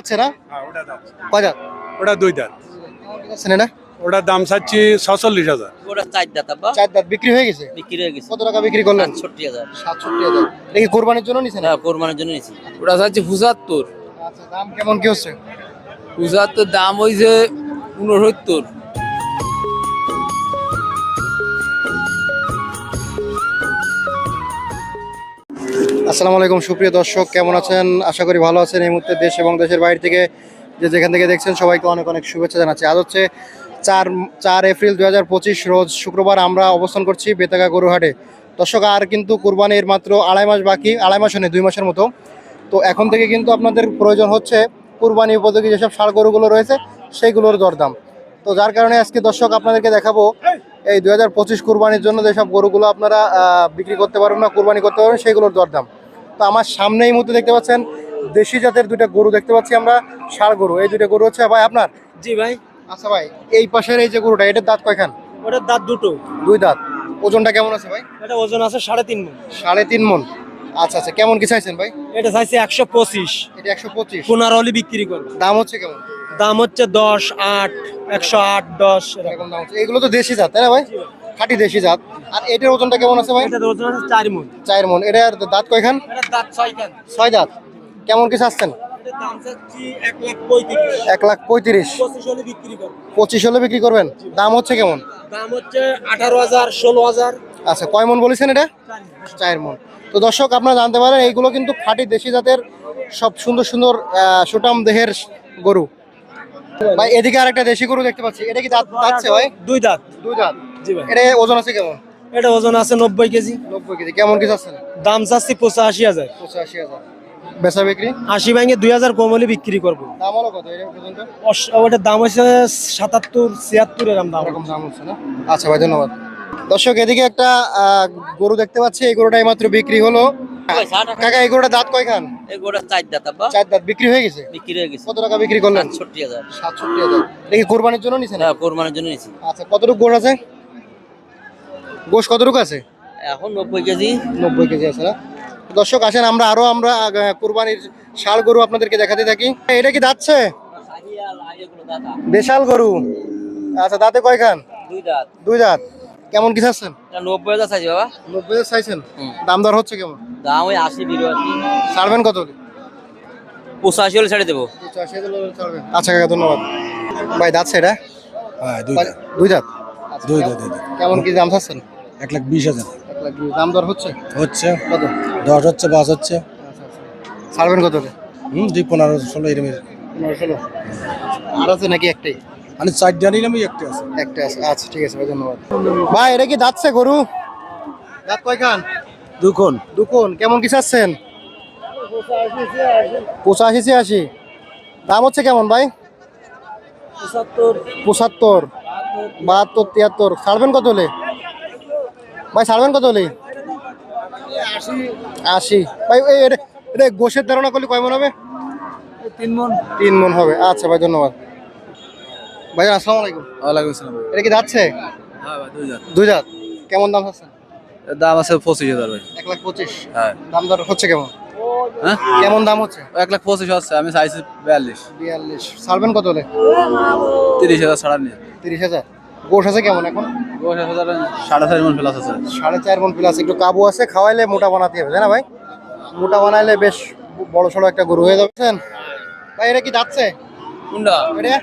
আছে না? হ্যাঁ ওটা কয় ওটা দুই দাঁত। আছেন না? ওটার দাম চাচ্ছি ছচল্লিশ হাজার। ওটা চার দাঁত আব্বা। চার দাঁত বিক্রি হয়ে গেছে? বিক্রি হয়ে গেছে। কত টাকা বিক্রি করলেন? হাজার। সাতষট্টি হাজার। দেখি কোরবানির জন্য নিছেন? হ্যাঁ কোরবানির জন্য নিয়েছি ওটা পঁচাত্তর। আচ্ছা দাম কেমন কি হচ্ছে? পঁচাত্তর দাম হয়েছে উনসত্তর। আসসালামু আলাইকুম, সুপ্রিয় দর্শক, কেমন আছেন? আশা করি ভালো আছেন। এই মুহূর্তে দেশ এবং দেশের বাইরে থেকে যে যেখান থেকে দেখছেন, সবাইকে অনেক অনেক শুভেচ্ছা জানাচ্ছি। আজ হচ্ছে চার চার এপ্রিল দু হাজার পঁচিশ রোজ শুক্রবার আমরা অবস্থান করছি বেতাগা গরুহাটে দর্শক, আর কিন্তু কুরবানির মাত্র আড়াই মাস বাকি, আড়াই মাসও নেই দুই মাসের মতো। তো এখন থেকে কিন্তু আপনাদের প্রয়োজন হচ্ছে কুরবানি উপযোগী যেসব ষাড় গরুগুলো রয়েছে, সেইগুলোর দরদাম। তো যার কারণে আজকে দর্শক, আপনাদেরকে দেখাবো এই দু হাজার পঁচিশ কুরবানির জন্য যেসব গরুগুলো আপনারা বিক্রি করতে পারবেন না কুরবানি করতে পারবেন, সেইগুলোর দরদাম। তো আমার সামনে এই মুহূর্তে দেখতে পাচ্ছেন দেশি জাতের দুইটা গরু দেখতে পাচ্ছি আমরা ষাড় গরু। এই দুইটা গরু হচ্ছে ভাই আপনার? জি ভাই। আচ্ছা ভাই এই পাশের এই যে গরুটা এটার দাঁত কয়খান? ওটার দাঁত দুটো। দুই দাঁত। ওজনটা কেমন আছে ভাই? এটা ওজন আছে সাড়ে তিন মণ সাড়ে তিন মন। আচ্ছা আচ্ছা কেমন কি চাইছেন ভাই? এটা চাইছে একশো পঁচিশ। এটা একশো পঁচিশ। পনেরো হলে বিক্রি করবে দাম হচ্ছে কেমন? দাম হচ্ছে দশ আট একশো আট দশ এরকম। এরকম দাম হচ্ছে। এগুলো তো দেশি জাত তাই না ভাই। খাঁটি দেশি জাত। আর এটার ওজনটা কেমন আছে ভাই? এটার ওজন আছে মণ মন। এটার দাঁত কয়খান? এটার দাঁত ছয় কান ছয় দাঁত। কেমন কি চাচ্ছেন? এক লাখ পঁয়ত্রিশ। পঁচিশ হলে বিক্রি করবেন? দাম হচ্ছে কেমন? দাম হচ্ছে আঠারো হাজার ষোলো হাজার। আচ্ছা কয় মন বলেছেন এটা? চার মন। তো দর্শক আপনারা জানতে পারেন এইগুলো কিন্তু খাঁটি দেশি জাতের সব সুন্দর সুন্দর সুটাম দেহের গরু। ভাই এদিকে আরেকটা দেশি গরু দেখতে পাচ্ছি। এটা কি দাঁত দাঁতছে ভাই? দুই দাঁত। দুই দাঁত। জি ভাই। এটা ওজন আছে কেমন? এটা ওজন আছে নব্বই কেজি। নব্বই কেজি। কেমন কি চাচ্ছেন দাম চাচ্ছি পঁচাশি হাজার। পঁচাশি হাজার। বেচা বিক্রি? আশি ভাঙে দুই হাজার কম হলে বিক্রি করব। দাম হলো কত এটা পর্যন্ত? অস- ওটার দাম হচ্ছে সাতাত্তর ছিয়াত্তর এরকম দাম। এরকম দাম হচ্ছে না? আচ্ছা ভাই ধন্যবাদ। দর্শক এদিকে একটা আহ, গরু দেখতে পাচ্ছি। এই গরুটা মাত্র বিক্রি হলো। কাকা এই গরুটা দাঁত কয়খান? এই গোটা চার দাঁত আব্বা। চার দাঁত। বিক্রি হয়ে গেছে? বিক্রি হয়ে গেছে। কত টাকা বিক্রি করলেন? সাতষট্টি হাজার। সাতষট্টি হাজার। দেখি কোরবানির জন্য নিছেন? হ্যাঁ কোরবানির জন্য আচ্ছা কতটুকু গোশ আছে? গোশ কতটুকু আছে? এখন নব্বই কেজি। নব্বই কেজি আছে না? দর্শক আসেন আমরা আরও আমরা কোরবানির শাল গরু আপনাদেরকে দেখাতে থাকি। এটা কি দাঁতছে দেশাল গরু। আচ্ছা দাঁতে কয়খান? দুই দাঁত। দুই দাঁত। কেমন কি চাচ্ছেন? নব্বই হাজার চাইছি বাবা। নব্বই হাজার চাইছেন? দাম দর হচ্ছে কেমন? দাম ওই আশি বিরাশি। ছাড়বেন কত? পঁচাশি হলে ছেড়ে দেবো। পঁচাশি হলে ছাড়বেন। আচ্ছা কাকা ধন্যবাদ। ভাই দাঁতছে এটা? হ্যাঁ দুই দাঁত। দুই দাঁত? আচ্ছা, দুই কেমন- দাঁত, দুই দাঁত। কেমন কি দাম চাচ্ছেন? এক লাখ বিশ হাজার। এক লাখ বিশ। দাম দর হচ্ছে? হচ্ছে। কত? দশ হচ্ছে পাঁচ হচ্ছে। আচ্ছা আচ্ছা। ছাড়বেন কত হলে হুম দুই পনেরো ষোলো এরকম পনেরো ষোলো। আর আছে নাকি একটাই? মানে চার দিয়ে নিলাম একটা আছে। একটা আছে। আচ্ছা ঠিক আছে ভাই ধন্যবাদ। ভাই এটা কি দাঁতছে গরু? দাঁত কয়খান? দুখন দুকুন কেমন কি চাচ্ছেন? পঁচাশি ছিয়াশি। দাম হচ্ছে কেমন ভাই? পঁচাত্তর। বাহাত্তর তিয়াত্তর। ছাড়বেন কত হলে? ভাই ছাড়বেন কত হলে? আশি। ভাই এই এটা- এটা গোশের ধারণা করলে কয় মন হবে? তিন মন। তিন মন হবে। আচ্ছা ভাই ধন্যবাদ। ভাই আসসালামু আলাইকুম। ওয়ালাইকুম আসসালাম এটা কি যাচ্ছে? হ্যাঁ ভাই দুই জাত কেমন দাম আছে? দাম আছে পঁচিশ হাজার ভাই। এক লাখ পঁচিশ। হ্যাঁ। দাম দর হচ্ছে কেমন? হ্যাঁ? কেমন দাম হচ্ছে? এক লাখ পঁচিশ হচ্ছে আমি চাইছি বিয়াল্লিশ। বিয়াল্লিশ। ছাড়বেন কত হলে? তিরিশ হাজার ছাড়া নিয়ে। তিরিশ হাজার। গোশ আছে কেমন এখন? সাড়ে চার মন প্লাস আছে। সাড়ে চার মন প্লাস একটু কাবু আছে খাওয়াইলে মোটা বানাতে হবে তাই না ভাই? মোটা বানাইলে বেশ বড় সড়ো একটা গরু হয়ে ভাই এটা কি যাচ্ছে কোনটা? এটা?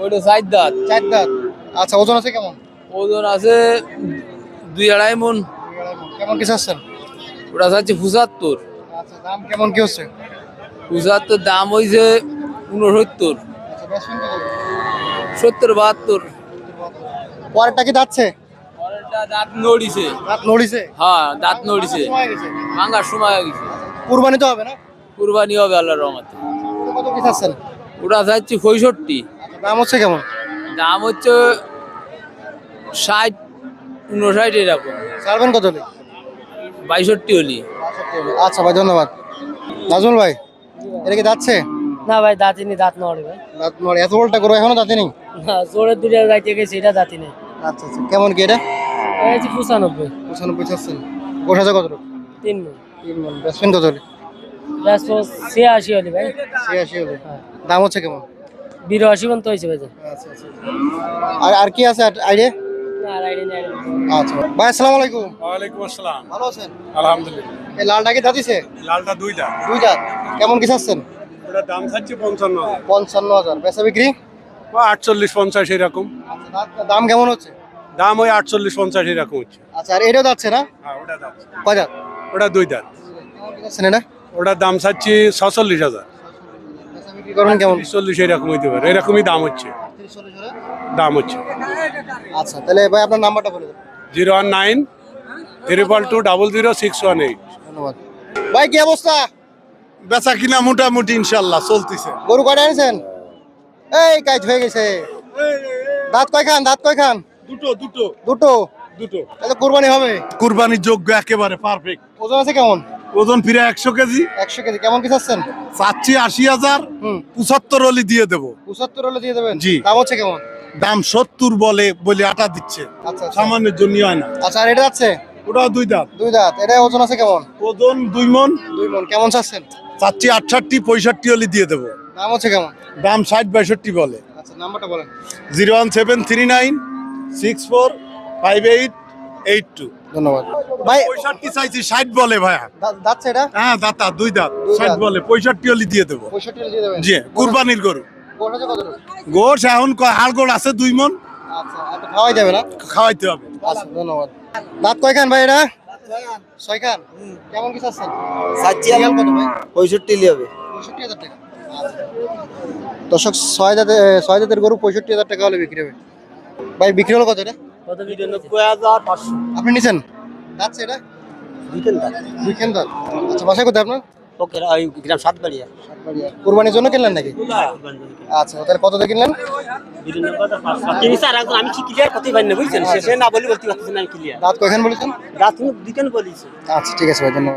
ওইটা চার দাঁত। চার দাঁত। আচ্ছা ওজন আছে কেমন? ওজন আছে দুই আড়াই মন। কেমন ওটা পঁচাত্তর। আচ্ছা দাম কেমন কি হচ্ছে? পঁচাত্তর দাম হয়েছে উনসত্তর। আচ্ছা? সত্তর বাহাত্তর। পরেরটা কি যাচ্ছে দাঁত নড়িছে। দাঁত নড়িছে? হ্যাঁ দাঁত নড়িছে। সময় গেছে। ভাঙার সময় হয়ে গেছে। কুরবানি তো হবে না? কুরবানি হবে আল্লাহর রহমতে। কত কি চাচ্ছেন ওটা চাচ্ছি পঁয়ষট্টি। আচ্ছা, দাম হচ্ছে কেমন? দাম হচ্ছে ষাট উনষাট এরকম। ছাড়বেন কত হলে? বাইষট্টি হলি। আচ্ছা ভাই ধন্যবাদ। নাজমুল ভাই এটা কি যাচ্ছে না ভাই দাঁতি নেই দাঁত নড়ে ভাই। দাঁত নড়ে। এত বড়টা গরু এখনও দাঁতে নেই? না জোরের দুটো যাইতে গেছে এটা দাঁতি নেই। আচ্ছা আচ্ছা। কেমন কি এটা? যে পঁচানব্বই। পঁচানব্বই চাচ্ছেন। গোশ আছে কত তিন মন। তিন মন। বেসমেন্ট কত হলে? ব্যস্ত ছিয়াশি হলি ভাই। ছিয়াশি হলে। হ্যাঁ। দাম হচ্ছে কেমন? বিরাশি পর্যন্ত হয়েছে ভাই। আচ্ছা আচ্ছা আর আর কি আছে আইডিয়া? আচ্ছা ভাই। আসসালামু আলাইকুম। ওয়ালাইকুম আসসালাম। ভালো আছেন? আলহামদুলিল্লাহ। এই লালটা কি দাঁতিছে লালটা দুইটা। দুই দাঁত কেমন কি চাচ্ছেন? ওটা দাম পঞ্চান্ন পঞ্চান্ন হাজার। বেচা বিক্রি? আটচল্লিশ পঞ্চাশ এরকম। আচ্ছা দাম- দাম কেমন হচ্ছে? দাম ওই আটচল্লিশ পঞ্চাশ এরকম হচ্ছে। আচ্ছা আর এটাও যাচ্ছে না? হ্যাঁ ওটা কয় দাঁত? ওটা দুই কেমন কি ওটার দাম চাচ্ছি ছচল্লিশ হাজার। করবেন কেমন? চল্লিশ এরকম হইতে পারে। এরকমই দাম হচ্ছে। দাম হচ্ছে। আচ্ছা তাহলে ভাই আপনার নাম্বারটা বলে দেন। Zero one nine triple two double zero six one eight. ধন্যবাদ। ভাই কি অবস্থা? বেচা কিনা মোটামুটি ইনশাল্লাহ চলতেছে। গরু এনেছেন? এই কাজ হয়ে গেছে। দাঁত কয় খান দাঁত কয় খান? দুটো দুটো। দুটো? দুটো। তাহলে কোরবানি হবে? কুরবানির যোগ্য একেবারে পারফেক্ট ওজন আছে কেমন? ওজন ফিরে একশো কেজি। একশো কেজি। কেমন কি চাচ্ছেন? চাচ্ছি আশি হাজার। হুম। পঁচাত্তর হলে দিয়ে দেবো। পঁচাত্তর হলে দিয়ে দেবেন? জি। দাম হচ্ছে কেমন? দাম সত্তর বলে বলে আটা দিচ্ছে। আচ্ছা আচ্ছা। সামান্যের জন্য হয় না। আচ্ছা আর এটা যাচ্ছে? ওটাও দুই দাম দুই দাঁত। এটা ওজন আছে কেমন? ওজন দুই মন দুই মন কেমন চাচ্ছেন? চাচ্ছি আটষট্টি পঁয়ষট্টি হলে দিয়ে দেবো। দাম হচ্ছে কেমন? দাম ষাট বাষট্টি বলে। আচ্ছা নাম্বারটা বলেন। Zero one seven three nine six four five eight eight two ধন্যবাদ। ভাই পঁয়ষট্টি চাইছি ষাট বলে ভাইয়া দা- যাচ্ছে এটা? হ্যাঁ দাতা দুই দাঁত ষাট বলে পঁয়ষট্টি হলে দিয়ে দেবো। জি কুরবানির গরু। গোশ এখন ক- হাড় গোড় আছে দুই মন। আচ্ছা খাওয়াই যাবে না? খাওয়াইতে হবে। আচ্ছা ধন্যবাদ। দাঁত কয় ভাই এটা? ছয় কেমন কি চাচ্ছেন? রিয়াল কত ভাই? পঁয়ষট্টি হবে। পঁয়ষট্টি হাজার টাকা। আচ্ছা। দর্শক ছয় জাতের ছয় জাতের গরু পঁয়ষট্টি হাজার টাকা হলে বিক্রি হবে। ভাই বিক্রি হলো কত এটা? নিরানব্বই হাজার পাঁচশো। আপনি নিছেন? যাচ্ছে এটা? দুইখান দাঁত। আচ্ছা বাসায় কোথায় আপনার? ওকে ওই গ্রাম সাত বাড়িয়া কোরবানির জন্য কিনলেন নাকি? আচ্ছা তাহলে কত দিয়ে কিনলেন? আমি কি ক্লিয়ার করতে পারি না বুঝছেন শেষে না বলি বলতে পারছি না আমি ক্লিয়ার দাঁত কয়খান বলেছেন? দাঁত দুইখানে বলিছি। আচ্ছা ঠিক আছে ভাই ধন্যবাদ।